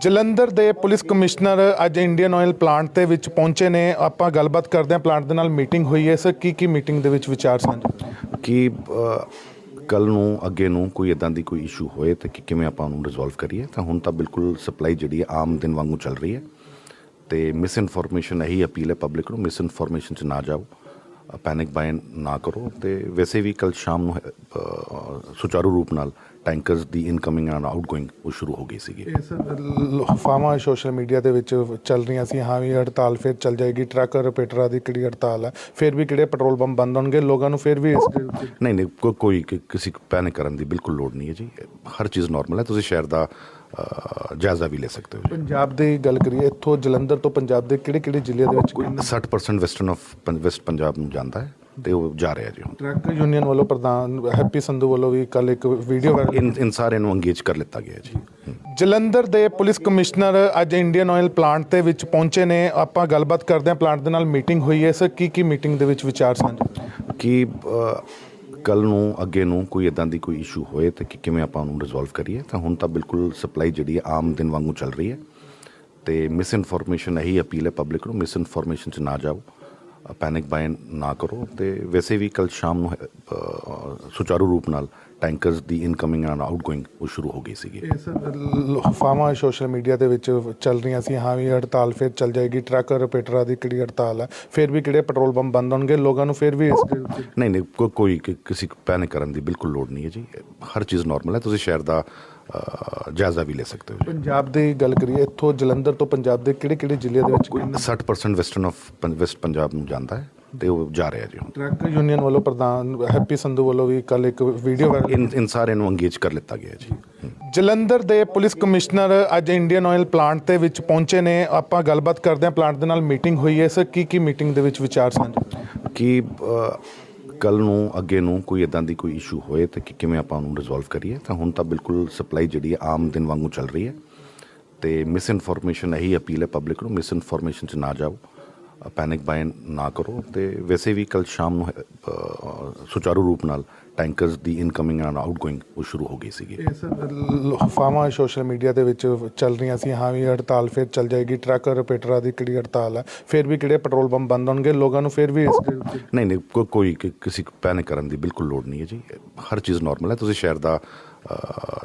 ਜਲੰਧਰ ਦੇ police commissioner ਅੱਜ Indian oil plant ਦੇ ਵਿੱਚ ਪਹੁੰਚੇ ਨੇ। ਆਪਾਂ ਗੱਲਬਾਤ ਕਰਦੇ ਹਾਂ। ਪਲਾਂਟ ਦੇ ਨਾਲ ਮੀਟਿੰਗ ਹੋਈ ਹੈ। ਸਰ ਕੀ ਕੀ ਮੀਟਿੰਗ ਦੇ ਵਿੱਚ ਵਿਚਾਰ ਸਾਂਝੇ ਕਿ ਕੱਲ ਨੂੰ, ਅੱਗੇ ਨੂੰ ਕੋਈ ਇਦਾਂ ਦੀ ਕੋਈ ਇਸ਼ੂ ਹੋਏ ਤੇ ਕਿ ਕਿਵੇਂ ਆਪਾਂ ਉਹਨੂੰ ਰਿਜ਼ੋਲਵ ਕਰੀਏ? ਤਾਂ ਹੁਣ ਤਾਂ ਬਿਲਕੁਲ ਸਪਲਾਈ ਜਿਹੜੀ ਹੈ ਆਮ ਦਿਨ ਵਾਂਗੂ ਚੱਲ ਰਹੀ ਹੈ। ਤੇ ਮਿਸ ਇਨਫੋਰਮੇਸ਼ਨ ਇਹੀ ਅਪੀਲ ਹੈ ਪਬਲਿਕ ਨੂੰ। ਮਿਸ ਇਨਫੋਰਮੇਸ਼ਨ 'ਚ ਨਾ ਜਾਓ। ਪੈਨਿਕ ਬਾਈ ਨਾ ਕਰੋ ਤੇ ਵੈਸੇ ਵੀ ਕੱਲ ਸ਼ਾਮ ਨੂੰ ਸੁਚਾਰੂ ਰੂਪ ਨਾਲ ਟੈਂਕਰਸ ਦੀ ਇਨਕਮਿੰਗ ਐਂਡ ਆਊਟਗੋਇੰਗ ਉਹ ਸ਼ੁਰੂ ਹੋ ਗਈ ਸੀਗੀ। ਇਹ ਫਾਰਮਾ ਸੋਸ਼ਲ ਮੀਡੀਆ ਦੇ ਵਿੱਚ ਚੱਲ ਰਹੀਆਂ ਸੀ ਹਾਂ ਵੀ ਹੜਤਾਲ ਫਿਰ ਚੱਲ ਜਾਏਗੀ ਟਰੱਕ ਰਿਪੇਟਰਾਂ ਦੀ ਕਿਹੜੀ ਹੜਤਾਲ ਹੈ ਫਿਰ ਵੀ ਕਿਹੜੇ ਪੈਟਰੋਲ ਪੰਪ ਬੰਦ ਹੋਣਗੇ ਲੋਕਾਂ ਨੂੰ ਫਿਰ ਵੀ ਨਹੀਂ ਨਹੀਂ ਕੋਈ ਕਿਸੇ ਪੈਨਿਕ ਕਰਨ ਦੀ ਬਿਲਕੁਲ ਲੋੜ ਨਹੀਂ ਹੈ ਜੀ ਹਰ ਚੀਜ਼ ਨਾਰਮਲ ਹੈ ਤੁਸੀਂ ਸ਼ਹਿਰ ਦਾ ਜਾਇਜ਼ਾ ਵੀ ਲੈ ਸਕਦੇ ਹੋ ਪੰਜਾਬ ਦੀ ਗੱਲ ਕਰੀਏ ਇੱਥੋਂ ਜਲੰਧਰ ਤੋਂ ਪੰਜਾਬ ਦੇ ਕਿਹੜੇ ਕਿਹੜੇ ਜ਼ਿਲ੍ਹਿਆਂ ਦੇ ਵਿੱਚ 60% ਵੈਸਟਰਨ ਆਫ ਵੈਸਟ ਪੰਜਾਬ ਨੂੰ ਜਾਂਦਾ ਹੈ ਤੇ ਉਹ ਜਾ ਰਿਹਾ ਜੀ ਹੁਣ। ਟਰੱਕ ਯੂਨੀਅਨ ਵੱਲੋਂ ਪ੍ਰਧਾਨ ਹੈਪੀ ਸੰਧੂ ਵੱਲੋਂ ਵੀ ਕੱਲ ਇੱਕ ਵੀਡੀਓ ਵਾਇਰਲ ਇਨ ਇਨ ਸਾਰਿਆਂ ਨੂੰ ਅੰਗੇਜ ਕਰ ਲਿੱਤਾ ਗਿਆ ਜੀ। ਜਲੰਧਰ ਦੇ ਪੁਲਿਸ ਕਮਿਸ਼ਨਰ ਅੱਜ ਇੰਡੀਅਨ ਆਇਲ ਪਲਾਂਟ ਦੇ ਵਿੱਚ ਪਹੁੰਚੇ ਨੇ। ਆਪਾਂ ਗੱਲਬਾਤ ਕਰਦੇ ਹਾਂ ਪਲਾਂਟ ਦੇ ਨਾਲ ਮੀਟਿੰਗ ਹੋਈ ਹੈ। ਸਰ ਕੀ ਕੀ ਮੀਟਿੰਗ ਦੇ ਵਿੱਚ ਵਿਚਾਰ ਸਾਂਝੇ? ਕਿ ਕੱਲ ਨੂੰ, ਅੱਗੇ ਨੂੰ ਕੋਈ ਇਦਾਂ ਦੀ ਕੋਈ ਇਸ਼ੂ ਹੋਏ ਤੇ ਕਿ ਕਿਵੇਂ ਆਪਾਂ ਉਹਨੂੰ ਰਿਜ਼ੋਲਵ ਕਰੀਏ, ਤਾਂ ਹੁਣ ਤਾਂ ਬਿਲਕੁਲ ਸਪਲਾਈ ਜਿਹੜੀ ਹੈ ਆਮ ਦਿਨ ਵਾਂਗੂ ਚੱਲ ਰਹੀ ਹੈ। ਤੇ ਮਿਸ ਇਨਫੋਰਮੇਸ਼ਨ ਇਹੀ ਅਪੀਲ ਹੈ ਪਬਲਿਕ ਨੂੰ ਮਿਸ ਇਨਫੋਰਮੇਸ਼ਨ 'ਚ ਨਾ ਜਾਓ। ਪੈਨਿਕ ਬਾਈ ਨਾ ਕਰੋ ਤੇ ਵੈਸੇ ਵੀ ਕੱਲ ਸ਼ਾਮ ਨੂੰ ਸੁਚਾਰੂ ਰੂਪ ਨਾਲ ਟੈਂਕਰਸ ਦੀ ਇਨਕਮਿੰਗ ਐਂਡ ਆਊਟਗੋਇੰਗ ਉਹ ਸ਼ੁਰੂ ਹੋ ਗਈ ਸੀਗੀ। ਇਹ ਸਰ ਫਾਰਮਾ ਸੋਸ਼ਲ ਮੀਡੀਆ ਦੇ ਵਿੱਚ ਚੱਲ ਰਹੀਆਂ ਸੀ ਹਾਂ ਵੀ ਹੜਤਾਲ ਫਿਰ ਚੱਲ ਜਾਏਗੀ ਟਰੱਕ ਰਿਪੇਟਰਾਂ ਦੀ ਕਿਹੜੀ ਹੜਤਾਲ ਹੈ ਫਿਰ ਵੀ ਕਿਹੜੇ ਪੈਟਰੋਲ ਪੰਪ ਬੰਦ ਹੋਣਗੇ ਲੋਕਾਂ ਨੂੰ ਫਿਰ ਵੀ ਇਸ ਨਹੀਂ ਨਹੀਂ ਕੋਈ ਕਿਸੇ ਪੈਨਿਕ ਕਰਨ ਦੀ ਬਿਲਕੁਲ ਲੋੜ ਨਹੀਂ ਹੈ ਜੀ। ਹਰ ਚੀਜ਼ ਨਾਰਮਲ ਹੈ ਤੁਸੀਂ ਸ਼ਹਿਰ ਦਾ ਜਾਇਜ਼ਾ ਵੀ ਲੈ ਸਕਦੇ ਹੋ ਪੰਜਾਬ ਦੀ ਗੱਲ ਕਰੀਏ ਇੱਥੋਂ ਜਲੰਧਰ ਤੋਂ ਪੰਜਾਬ ਦੇ ਕਿਹੜੇ ਕਿਹੜੇ ਜ਼ਿਲ੍ਹਿਆਂ ਦੇ ਵਿੱਚ 60% ਵੈਸਟਰਨ ਆਫ ਵੈਸਟ ਪੰਜਾਬ ਨੂੰ ਜਾਂਦਾ ਹੈ ਤੇ ਉਹ ਜਾ ਰਿਹਾ ਜੀ ਹੁਣ। ਟਰੱਕ ਯੂਨੀਅਨ ਵੱਲੋਂ ਪ੍ਰਧਾਨ ਹੈਪੀ ਸੰਧੂ ਵੱਲੋਂ ਵੀ ਕੱਲ ਇੱਕ ਵੀਡੀਓ ਵਾਇਰਲ ਇਨ ਇਨ ਸਾਰਿਆਂ ਨੂੰ ਅੰਗੇਜ ਕਰ ਲਿੱਤਾ ਗਿਆ ਜੀ। ਜਲੰਧਰ ਦੇ ਪੁਲਿਸ ਕਮਿਸ਼ਨਰ ਅੱਜ ਇੰਡੀਅਨ ਆਇਲ ਪਲਾਂਟ ਦੇ ਵਿੱਚ ਪਹੁੰਚੇ ਨੇ। ਆਪਾਂ ਗੱਲਬਾਤ ਕਰਦੇ ਹਾਂ ਪਲਾਂਟ ਦੇ ਨਾਲ ਮੀਟਿੰਗ ਹੋਈ ਹੈ। ਸਰ ਕੀ ਕੀ ਮੀਟਿੰਗ ਦੇ ਵਿੱਚ ਵਿਚਾਰ ਸਾਂਝੇ? ਕਿ ਕੱਲ ਨੂੰ, ਅੱਗੇ ਨੂੰ ਕੋਈ ਇਦਾਂ ਦੀ ਕੋਈ ਇਸ਼ੂ ਹੋਏ ਤੇ ਕਿ ਕਿਵੇਂ ਆਪਾਂ ਉਹਨੂੰ ਰਿਜ਼ੋਲਵ ਕਰੀਏ, ਤਾਂ ਹੁਣ ਤਾਂ ਬਿਲਕੁਲ ਸਪਲਾਈ ਜਿਹੜੀ ਹੈ ਆਮ ਦਿਨ ਵਾਂਗੂ ਚੱਲ ਰਹੀ ਹੈ। ਤੇ ਮਿਸ ਇਨਫੋਰਮੇਸ਼ਨ ਇਹੀ ਅਪੀਲ ਹੈ ਪਬਲਿਕ ਨੂੰ ਮਿਸ ਇਨਫੋਰਮੇਸ਼ਨ 'ਚ ਨਾ ਜਾਓ ਪੈਨਿਕ ਬਾਈ ਨਾ ਕਰੋ। ਤੇ ਵੈਸੇ ਵੀ ਕੱਲ ਸ਼ਾਮ ਨੂੰ ਸੁਚਾਰੂ ਰੂਪ ਨਾਲ ਟੈਂਕਰਸ ਦੀ ਇਨਕਮਿੰਗ ਐਂਡ ਆਊਟਗੋਇੰਗ ਉਹ ਸ਼ੁਰੂ ਹੋ ਗਈ ਸੀਗੀ। ਇਹ ਸਰ ਫਾਰਮਾ ਸੋਸ਼ਲ ਮੀਡੀਆ ਦੇ ਵਿੱਚ ਚੱਲ ਰਹੀਆਂ ਸੀ ਹਾਂ ਵੀ ਹੜਤਾਲ ਫਿਰ ਚੱਲ ਜਾਏਗੀ ਟਰੱਕ ਰਿਪੇਟਰਾਂ ਦੀ ਕਿਹੜੀ ਹੜਤਾਲ ਹੈ ਫਿਰ ਵੀ ਕਿਹੜੇ ਪੈਟਰੋਲ ਪੰਪ ਬੰਦ ਹੋਣਗੇ ਲੋਕਾਂ ਨੂੰ ਫਿਰ ਵੀ ਇਸ ਦੇ ਉੱਤੇ ਨਹੀਂ ਨਹੀਂ ਕੋਈ ਕਿਸੇ ਪੈਨਿਕ ਕਰਨ ਦੀ ਬਿਲਕੁਲ ਲੋੜ ਨਹੀਂ ਹੈ ਜੀ। ਹਰ ਚੀਜ਼ ਨਾਰਮਲ ਹੈ ਤੁਸੀਂ ਸ਼ਹਿਰ ਦਾ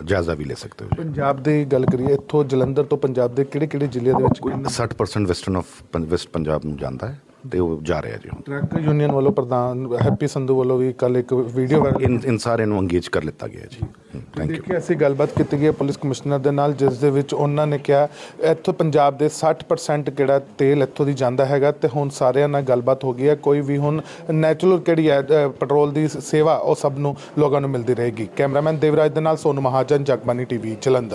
ਜਾਇਜ਼ਾ ਵੀ ਲੈ ਸਕਦੇ ਹੋ ਪੰਜਾਬ ਦੀ ਗੱਲ ਕਰੀਏ ਇੱਥੋਂ ਜਲੰਧਰ ਤੋਂ ਪੰਜਾਬ ਦੇ ਕਿਹੜੇ ਕਿਹੜੇ ਜ਼ਿਲ੍ਹਿਆਂ ਦੇ ਵਿੱਚ 60% ਵੈਸਟਰਨ ਆਫ ਵੈਸਟ ਪੰਜਾਬ ਨੂੰ ਜਾਂਦਾ ਹੈ। ਤੇ ਉਹ ਜਾ ਰਿਹਾ ਜੀ ਟਰੱਕ ਯੂਨੀਅਨ ਵੱਲੋਂ ਪ੍ਰਧਾਨ ਹੈਪੀ ਸੰਧੂ ਵੱਲੋਂ ਵੀ ਕੱਲ ਇੱਕ ਵੀਡੀਓ ਵਾਇਰਲ ਇਨ ਸਾਰਿਆਂ ਨੂੰ ਅੰਗੇਜ ਕਰ ਲਿੱਤਾ ਗਿਆ ਜੀ। ਥੈਂਕ ਯੂ ਦੇਖਿਆ ਅਸੀਂ ਗੱਲਬਾਤ ਕੀਤੀ ਗਈ ਪੁਲਿਸ ਕਮਿਸ਼ਨਰ ਦੇ ਨਾਲ ਜਿਸ ਦੇ ਵਿੱਚ ਉਹਨਾਂ ਨੇ ਕਿਹਾ ਇੱਥੋਂ ਪੰਜਾਬ ਦੇ 60% ਕਿਹੜਾ ਤੇਲ ਇੱਥੋਂ ਦੀ ਜਾਂਦਾ ਹੈਗਾ ਤੇ ਹੁਣ ਸਾਰਿਆਂ ਨਾਲ ਗੱਲਬਾਤ ਹੋ ਗਈ ਹੈ। ਕੋਈ ਵੀ ਹੁਣ ਨੈਚੁਰਲ ਕਿਹੜੀ ਹੈ ਪੈਟਰੋਲ ਦੀ ਸੇਵਾ ਉਹ ਸਭ ਨੂੰ ਲੋਕਾਂ ਨੂੰ ਮਿਲਦੀ ਰਹੇਗੀ। ਕੈਮਰਾਮੈਨ ਦੇਵਰਾਜ ਦੇ ਨਾਲ ਸੋਨੂ ਮਹਾਜਨ ਜਗਬਾਨੀ ਟੀਵੀ ਜਲੰਧਰ।